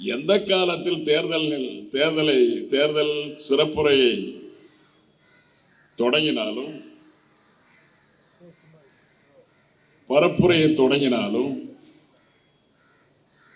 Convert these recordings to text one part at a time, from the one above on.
எந்த காலத்தில் தேர்தல் தேர்தலை தேர்தல் சிறப்புரையை தொடங்கினாலும் பரப்புரையை தொடங்கினாலும்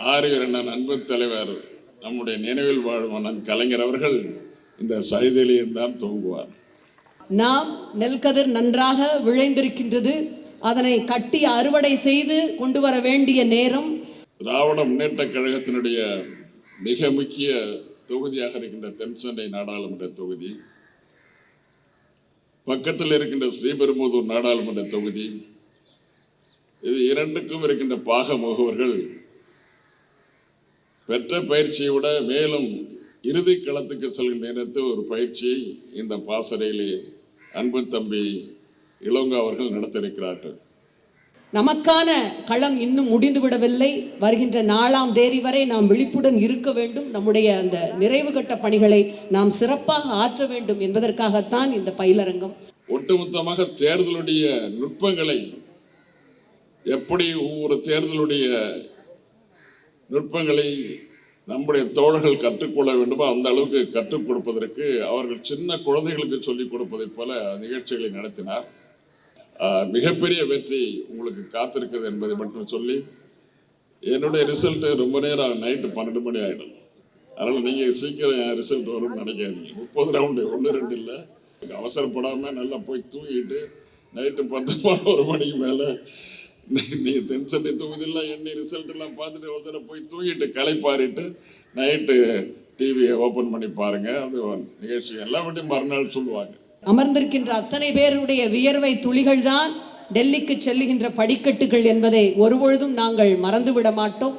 ஆரியர் அண்ணன் அன்பு தலைவர் நம்முடைய நினைவில் வாழும் அண்ணன் கலைஞர் அவர்கள் இந்த சைதையிலேயும் தான் தூங்குவார். நாம் நெல்கதிர் நன்றாக விளைந்திருக்கின்றது. அதனை கட்டி அறுவடை செய்து கொண்டு வர வேண்டிய நேரம் திராவிட முன்னேற்ற கழகத்தினுடைய மிக முக்கிய தொகுதியாக இருக்கின்ற தென்சென்னை நாடாளுமன்ற தொகுதி பக்கத்தில் இருக்கின்ற ஸ்ரீபெரும்புதூர் நாடாளுமன்ற தொகுதி இது இரண்டுக்கும் இருக்கின்ற பாக முகவர்கள் பெற்ற பயிற்சியை விட மேலும் இறுதி களத்துக்கு செல்கின்ற நேரத்தில் ஒரு பயிற்சியை இந்த பாசறையிலே அன்பு தம்பி இளங்கோ அவர்கள் நடத்திருக்கிறார்கள் நமக்கான களம் இன்னும் முடிந்து விடவில்லை. வருகின்ற நாலாம் தேதி வரை நாம் விழிப்புடன் இருக்க வேண்டும். நம்முடைய அந்த நிறைவு கட்ட பணிகளை நாம் சிறப்பாக ஆற்ற வேண்டும் என்பதற்காகத்தான் இந்த பயிலரங்கம். ஒட்டுமொத்தமாக தேர்தலுடைய நுட்பங்களை எப்படி ஒவ்வொரு தேர்தலுடைய நுட்பங்களை நம்முடைய தோழர்கள் கற்றுக்கொள்ள வேண்டுமோ அந்த அளவுக்கு கற்றுக் கொடுப்பதற்கு அவர்கள் சின்ன குழந்தைகளுக்கு சொல்லிக் கொடுப்பதைப் போல நிகழ்ச்சிகளை நடத்தினார். மிகப்பெரிய வெற்றி உங்களுக்கு காத்திருக்குது என்பதை மட்டும் சொல்லி என்னுடைய ரிசல்ட்டு ரொம்ப நேரம் நைட்டு பன்னெண்டு மணி ஆகிடும் அதனால் நீங்கள் சீக்கிரம் ரிசல்ட் வரும்னு நினைக்காதீங்க. முப்பது ரவுண்டு ஒன்று ரெண்டு இல்லை. அவசரப்படாமல் நல்லா போய் தூங்கிட்டு நைட்டு பத்து பதினோரு மணிக்கு மேலே நீங்கள் தென்சென்னை தொகுதியெல்லாம் எண்ணி ரிசல்ட்டெல்லாம் பார்த்துட்டு ஒரு தடவை போய் தூங்கிட்டு களைப்பாரிட்டு நைட்டு டிவியை ஓப்பன் பண்ணி பாருங்கள் அது நிகழ்ச்சி. எல்லாவற்றையும் மறுநாள் சொல்லுவாங்க. அமர்ந்திருக்கின்ற அத்தனை பேருடைய வியர்வை துளிகள் தான் டெல்லிக்கு செல்லுகின்ற படிக்கட்டுகள் என்பதை ஒருபொழுதும் நாங்கள் மறந்துவிட மாட்டோம்.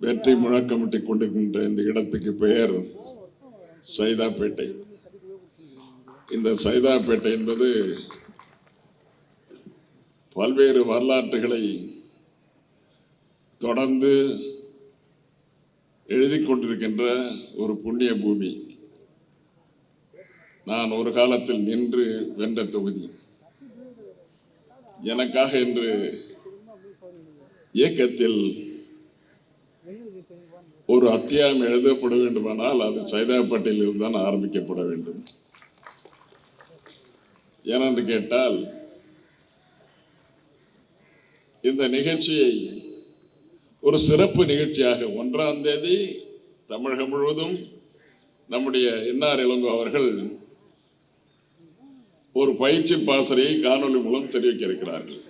வெற்றி முழக்கமிட்டு கொண்டிருக்கின்ற இந்த இடத்துக்கு பெயர் சைதாப்பேட்டை. இந்த சைதாப்பேட்டை என்பது பல்வேறு வரலாற்றுகளை தொடர்ந்து எழுதி கொண்டிருக்கின்ற ஒரு புண்ணிய பூமி. நான் ஒரு காலத்தில் நின்று வென்ற தொகுதி. எனக்காக என்று இயக்கத்தில் ஒரு அத்தியாயம் எழுதப்பட வேண்டுமானால் அது சைதாப்பட்டியில் தான் ஆரம்பிக்கப்பட வேண்டும். ஏனென்று கேட்டால் இந்த நிகழ்ச்சியை ஒரு சிறப்பு நிகழ்ச்சியாக ஒன்றாம் தேதி தமிழகம் முழுவதும் நம்முடைய என்ஆர் இளங்கோ அவர்கள் ஒரு பயிற்சி பாசறையை காணொளி மூலம் தெரிவிக்க இருக்கிறார்கள்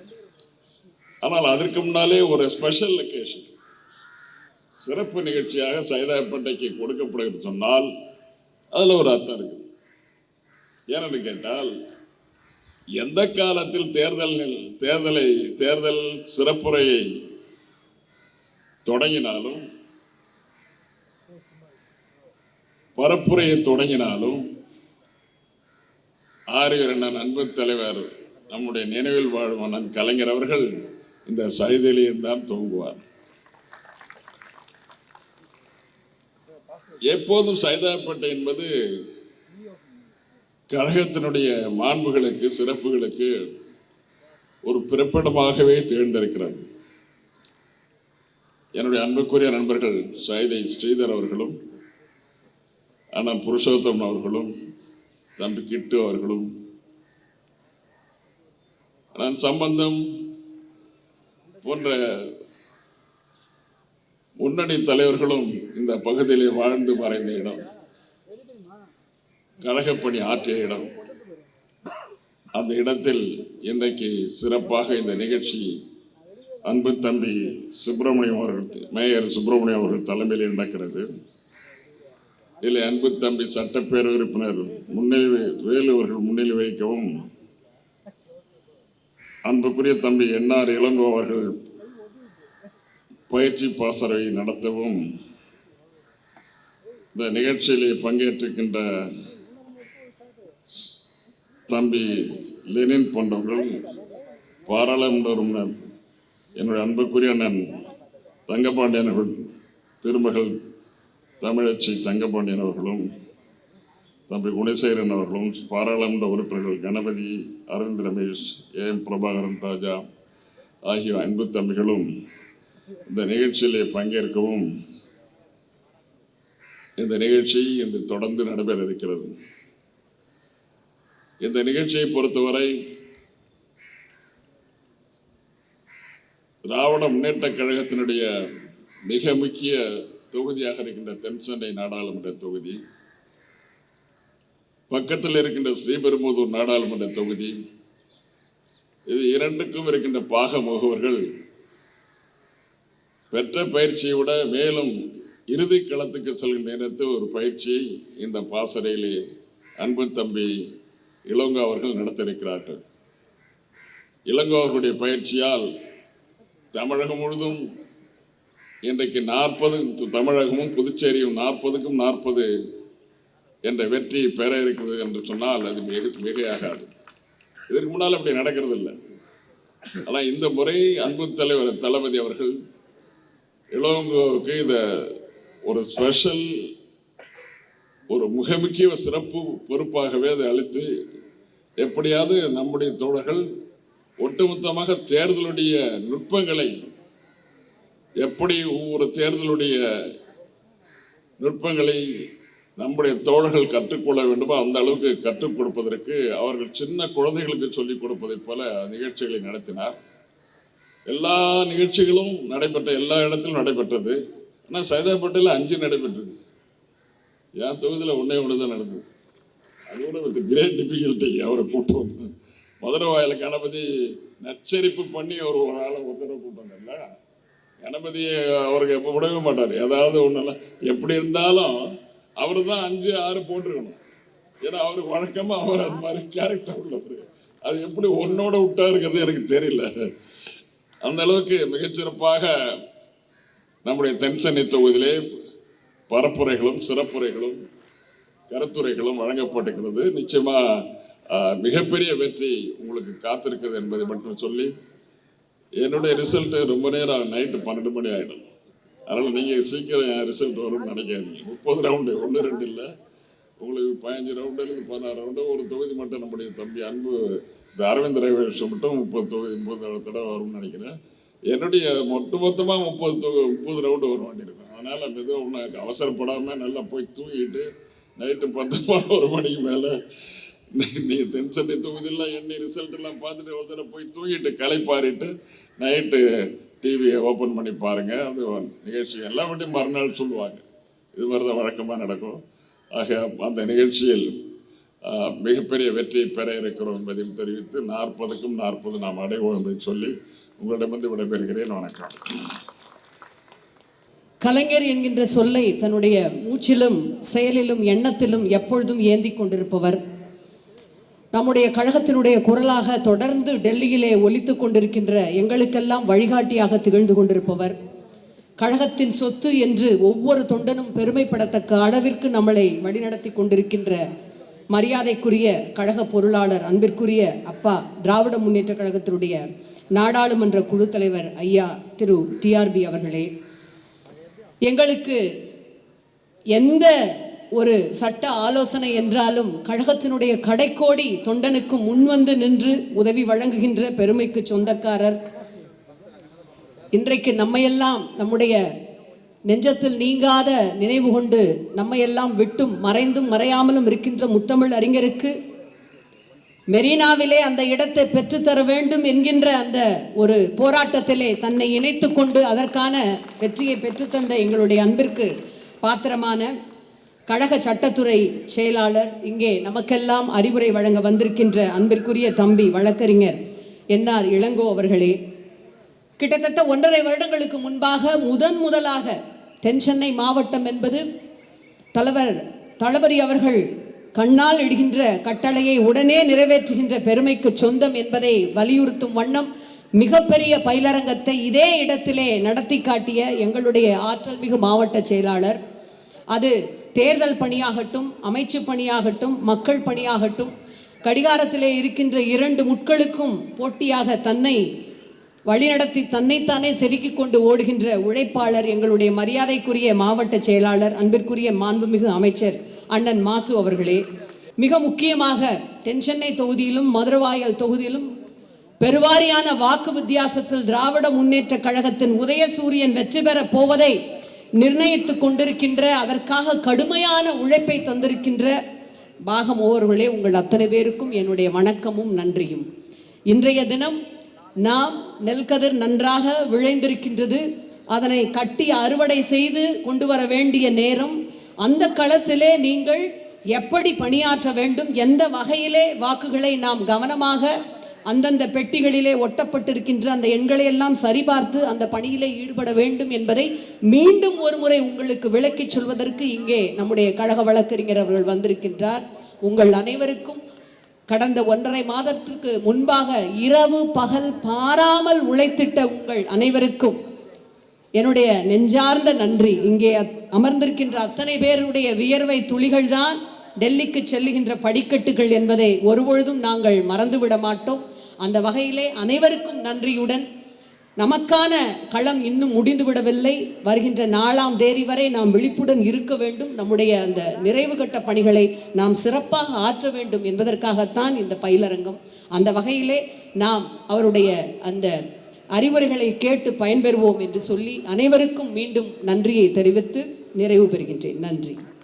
ஆனால் அதற்கு முன்னாலே ஒரு ஸ்பெஷல் லொக்கேஷன் சிறப்பு நிகழ்ச்சியாக சைதாப்பேட்டைக்கு கொடுக்கப்படுகிறது சொன்னால் அதில் ஒரு அர்த்தம் இருக்குது. ஏன்னு கேட்டால் எந்த காலத்தில் தேர்தல் தேர்தலை தேர்தல் சிறப்புரையை தொடங்கினாலும் பரப்புரையை தொடங்கினாலும் ஆரியர் அண்ணன் அன்பு தலைவர் நம்முடைய நினைவில் வாழும் அண்ணன் கலைஞர் அவர்கள் இந்த சைதையிலேயும் தான் தூங்குவார். எப்போதும் சைதாப்பேட்டை என்பது கழகத்தினுடைய மாண்புகளுக்கு சிறப்புகளுக்கு ஒரு பிறப்பிடமாகவே தேர்ந்தெடுக்கிறது என்னுடைய அன்புக்குரிய நண்பர்கள் சைதை ஸ்ரீதர் அவர்களும் அண்ணன் புருஷோத்தம் அவர்களும் தம்பி கிட்டு அவர்களும். ஆனால் சம்பந்தம் போன்ற முன்னணி தலைவர்களும் இந்த பகுதியிலே வாழ்ந்து மறைந்த இடம் கழகப்பணி ஆற்றிய இடம் அந்த இடத்தில் இன்றைக்கு சிறப்பாக இந்த நிகழ்ச்சி அன்பு தம்பி சுப்பிரமணியம் அவர்கள் மேயர் சுப்பிரமணியம் அவர்கள் தலைமையில் நடக்கிறது. இதில் அன்பு தம்பி சட்டப்பேரவை உறுப்பினர் முன்னிலை வேலு அவர்கள் முன்னிலை வைக்கவும் அன்புக்குரிய தம்பி என்ஆர் இளங்கோ அவர்கள் பயிற்சி பாசறை நடத்தவும். இந்த நிகழ்ச்சியிலே பங்கேற்றிருக்கின்ற தம்பி லெனின் போன்றவர்கள் பாராளுமன்ற உறுப்பினர் என்னுடைய அன்புக்குரிய அண்ணன் தங்கபாண்டியன் அவர்கள் திருமகள் தமிழச்சி தங்கபாண்டியன் அவர்களும் தம்பி குணசேகரன் அவர்களும் பாராளுமன்ற உறுப்பினர்கள் கணபதி அரவிந்த் ரமேஷ் ஏ எம் பிரபாகரன் ராஜா ஆகிய அன்பு தம்பிகளும் இந்த நிகழ்ச்சியிலே பங்கேற்கவும் இந்த நிகழ்ச்சி இன்று தொடர்ந்து நடைபெற இருக்கிறது. இந்த நிகழ்ச்சியை பொறுத்தவரை திராவிட முன்னேற்ற கழகத்தினுடைய மிக முக்கிய தொகுதியாக இருக்கின்ற தென்சென்னை நாடாளுமன்ற தொகுதி பக்கத்தில் இருக்கின்ற ஸ்ரீபெரும்புதூர் நாடாளுமன்ற தொகுதி இது இரண்டுக்கும் இருக்கின்ற பாக முகவர்கள் பெற்ற பயிற்சியை விட மேலும் இறுதி களத்துக்கு செல்கின்ற நேரத்தில் ஒரு பயிற்சியை இந்த பாசறையிலே அன்பு தம்பி இளங்கோ அவர்கள் நடத்திருக்கிறார்கள் இளங்கோ அவர்களுடைய பயிற்சியால் தமிழகம் முழுதும் இன்றைக்கு நாற்பது தமிழகமும் புதுச்சேரியும் நாற்பதுக்கும் நாற்பது என்ற வெற்றி பெற இருக்கிறது என்று சொன்னால் அது மிக மிகையாகாது. இதற்கு முன்னால் அப்படி நடக்கிறது இல்லை ஆனால் இந்த முறை அன்பு தலைவர் தளபதி அவர்கள் இளவங்கோவுக்கு இதை ஒரு ஸ்பெஷல் ஒரு மிக முக்கிய சிறப்பு பொறுப்பாகவே அதை அளித்து எப்படியாவது நம்முடைய தோழர்கள் ஒட்டுமொத்தமாக தேர்தலுடைய நுட்பங்களை எப்படி ஒவ்வொரு தேர்தலுடைய நுட்பங்களை நம்முடைய தோழர்கள் கற்றுக்கொள்ள வேண்டுமோ அந்த அளவுக்கு கற்றுக் கொடுப்பதற்கு அவர்கள் சின்ன குழந்தைகளுக்கு சொல்லிக் கொடுப்பதைப் போல நிகழ்ச்சிகளை நடத்தினார். எல்லா நிகழ்ச்சிகளும் நடைபெற்ற எல்லா இடத்திலும் நடைபெற்றது. ஆனால் சைதாப்பேட்டையில் அஞ்சு நடைபெற்றது என் தொகுதியில் ஒன்றே ஒன்று தான் நடந்தது. அது கூட வித் கிரேட் டிஃபிகல்ட்டி அவரை கூட்டு வந்து. மதுரை வாயில் கணபதி நச்சரிப்பு பண்ணி அவர் ஒரு ஆளை ஒருத்தரை கூட்டு வந்தார்ல. கணபதியை அவருக்கு எப்போ விடவே மாட்டார். ஏதாவது ஒன்றெல்லாம் எப்படி இருந்தாலும் அவர் தான் அஞ்சு ஆறு போட்டிருக்கணும். ஏன்னா அவருக்கு வழக்கமாக அவர் அது மாதிரி கேரக்டர் உள்ளவர். அது எப்படி ஒன்னோட விட்டாருங்கிறது எனக்கு தெரியல. அந்த அளவுக்கு மிகச்சிறப்பாக நம்முடைய தென்சென்னை தொகுதியிலே பரப்புரைகளும் சிறப்புரைகளும் கருத்துரைகளும் வழங்கப்பட்டிருக்கிறது. நிச்சயமாக மிகப்பெரிய வெற்றி உங்களுக்கு காத்திருக்குது என்பதை மட்டும் சொல்லி என்னுடைய ரிசல்ட் ரொம்ப நேரம் நைட்டு பன்னெண்டு மணி ஆகிடும் அதனால் நீங்கள் சீக்கிரம் என் ரிசல்ட் வரும்னு நினைக்காதீங்க. முப்பது ரவுண்டு ஒன்று ரெண்டு இல்லை. உங்களுக்கு பதினஞ்சு ரவுண்டுலேருந்து பதினாறு ரவுண்டு ஒரு தொகுதி மட்டும் நம்முடைய தம்பி அன்பு இந்த அரவிந்த் ரவிஷம் மட்டும் முப்பது தொகுதி முப்பது தடவை வரும்னு நினைக்கிறேன். என்னுடைய மொட்டு மொத்தமாக முப்பது தொகு முப்பது ரவுண்டு வர வேண்டியிருக்கும். அதனால் மெதுவாக ஒன்றும் அவசரப்படாமல் நல்லா போய் தூங்கிட்டு நைட்டு பத்து பதினோரு மணிக்கு மேலே நீ தென்சென்னை தொகுதியெல்லாம் எண்ணி ரிசல்ட் எல்லாம் பார்த்துட்டு ஒரு தடவை போய் தூங்கிட்டு களைப்பாரிட்டு நைட்டு டிவியை ஓப்பன் பண்ணி பாருங்கள் அது நிகழ்ச்சி. எல்லாவற்றையும் வாட்டியும் மறுநாள் சொல்லுவாங்க. இது மாதிரி தான் வழக்கமாக நடக்கும். ஆக அந்த நிகழ்ச்சியில் மிகப்பெரிய வெற்றியை பெற இருக்கிறோம் என்பதையும் தெரிவித்து நாற்பதுக்கும் நாற்பது நாம் அடைவோம் என்பதை சொல்லி உங்களிடமிருந்து விடைபெறுகிறேன். வணக்கம். கலைஞர் என்கின்ற சொல்லை தன்னுடைய மூச்சிலும் செயலிலும் எண்ணத்திலும் எப்பொழுதும் ஏந்தி கொண்டிருப்பவர் நம்முடைய கழகத்தினுடைய குரலாக தொடர்ந்து டெல்லியிலே ஒலித்துக் கொண்டிருக்கின்ற எங்களுக்கெல்லாம் வழிகாட்டியாக திகழ்ந்து கொண்டிருப்பவர். கழகத்தின் சொத்து என்று ஒவ்வொரு தொண்டனும் பெருமைப்படத்தக்க அளவிற்கு நம்மளை வழிநடத்தி கொண்டிருக்கின்ற மரியாதைக்குரிய கழக பொருளாளர் அன்பிற்குரிய அப்பா திராவிட முன்னேற்ற கழகத்தினுடைய நாடாளுமன்ற குழு தலைவர் ஐயா திரு டிஆர்பி அவர்களே. எங்களுக்கு எந்த ஒரு சட்ட ஆலோசனை என்றாலும் கழகத்தினுடைய கடைக்கோடி தொண்டனுக்கு முன்வந்து நின்று உதவி வழங்குகின்ற பெருமைக்கு சொந்தக்காரர். இன்றைக்கு நம்மையெல்லாம் நம்முடைய நெஞ்சத்தில் நீங்காத நினைவு கொண்டு நம்மையெல்லாம் விட்டும் மறைந்தும் மறையாமலும் இருக்கின்ற முத்தமிழ் அறிஞருக்கு மெரினாவிலே அந்த இடத்தை பெற்றுத்தர வேண்டும் என்கின்ற அந்த ஒரு போராட்டத்திலே தன்னை இணைத்து கொண்டு அதற்கான வெற்றியை பெற்றுத்தந்த எங்களுடைய அன்பிற்கு பாத்திரமான கழக சட்டத்துறை செயலாளர் இங்கே நமக்கெல்லாம் அறிவுரை வழங்க வந்திருக்கின்ற அன்பிற்குரிய தம்பி வழக்கறிஞர் என்ஆர் இளங்கோ அவர்களே கிட்டத்தட்ட ஒன்றரை வருடங்களுக்கு முன்பாக முதன் முதலாக தென்சென்னை மாவட்டம் என்பது தலைவர் தளபதி அவர்கள் கண்ணால் இடுகின்ற கட்டளையை உடனே நிறைவேற்றுகின்ற பெருமைக்கு சொந்தம் என்பதை வலியுறுத்தும் வண்ணம் மிகப்பெரிய பயிலரங்கத்தை இதே இடத்திலே நடத்தி காட்டிய எங்களுடைய ஆற்றல் மிகு மாவட்ட செயலாளர். அது தேர்தல் பணியாகட்டும் அமைச்சு பணியாகட்டும் மக்கள் பணியாகட்டும் கடிகாரத்திலே இருக்கின்ற இரண்டு முட்களுக்கும் போட்டியாக தன்னை வழிநடத்தி தன்னைத்தானே செதுக்கிக் கொண்டு ஓடுகின்ற உழைப்பாளர் எங்களுடைய மரியாதைக்குரிய மாவட்ட செயலாளர் அன்பிற்குரிய மாண்புமிகு அமைச்சர் அண்ணன் மாசு அவர்களே. மிக முக்கியமாக தென்சென்னை தொகுதியிலும் மதுரவாயல் தொகுதியிலும் பெருவாரியான வாக்கு வித்தியாசத்தில் திராவிட முன்னேற்ற கழகத்தின் உதயசூரியன் வெற்றி பெறப் போவதை நிர்ணயித்துக் கொண்டிருக்கின்ற அதற்காக கடுமையான உழைப்பை தந்திருக்கின்ற பாகம் ஓவர்களே உங்கள் அத்தனை பேருக்கும் என்னுடைய வணக்கமும் நன்றியும். இன்றைய தினம் நாம் நெல்கதிர் நன்றாக விளைந்திருக்கின்றது. அதனை கட்டி அறுவடை செய்து கொண்டு வர வேண்டிய நேரம். அந்த களத்திலே நீங்கள் எப்படி பணியாற்ற வேண்டும்? எந்த வகையிலே வாக்குகளை நாம் கவனமாக அந்தந்த பெட்டிகளிலே ஒட்டப்பட்டிருக்கின்ற அந்த எண்களை எல்லாம் சரிபார்த்து அந்த பணியிலே ஈடுபட வேண்டும் என்பதை மீண்டும் ஒரு முறை உங்களுக்கு விளக்கிச் சொல்வதற்கு இங்கே நம்முடைய கழக வழக்கறிஞர் அவர்கள் வந்திருக்கின்றார். உங்கள் அனைவருக்கும் கடந்த ஒன்றரை மாதத்திற்கு முன்பாக இரவு பகல் பாராமல் உழைத்திட்ட உங்கள் அனைவருக்கும் என்னுடைய நெஞ்சார்ந்த நன்றி. இங்கே அமர்ந்திருக்கின்ற அத்தனை பேருடைய வியர்வை துளிகள்தான் டெல்லிக்கு செல்லுகின்ற படிக்கட்டுகள் என்பதை ஒருபொழுதும் நாங்கள் மறந்துவிட மாட்டோம். அந்த வகையிலே அனைவருக்கும் நன்றியுடன் நமக்கான களம் இன்னும் முடிந்து விடவில்லை வருகின்ற நாலாம் தேதி வரை நாம் விழிப்புடன் இருக்க வேண்டும். நம்முடைய அந்த நிறைவு கட்ட பணிகளை நாம் சிறப்பாக ஆற்ற வேண்டும் என்பதற்காகத்தான் இந்த பயிலரங்கம். அந்த வகையிலே நாம் அவருடைய அந்த அறிவுரைகளை கேட்டு பயன்பெறுவோம் என்று சொல்லி அனைவருக்கும் மீண்டும் நன்றியை தெரிவித்து நிறைவு பெறுகின்றேன். நன்றி.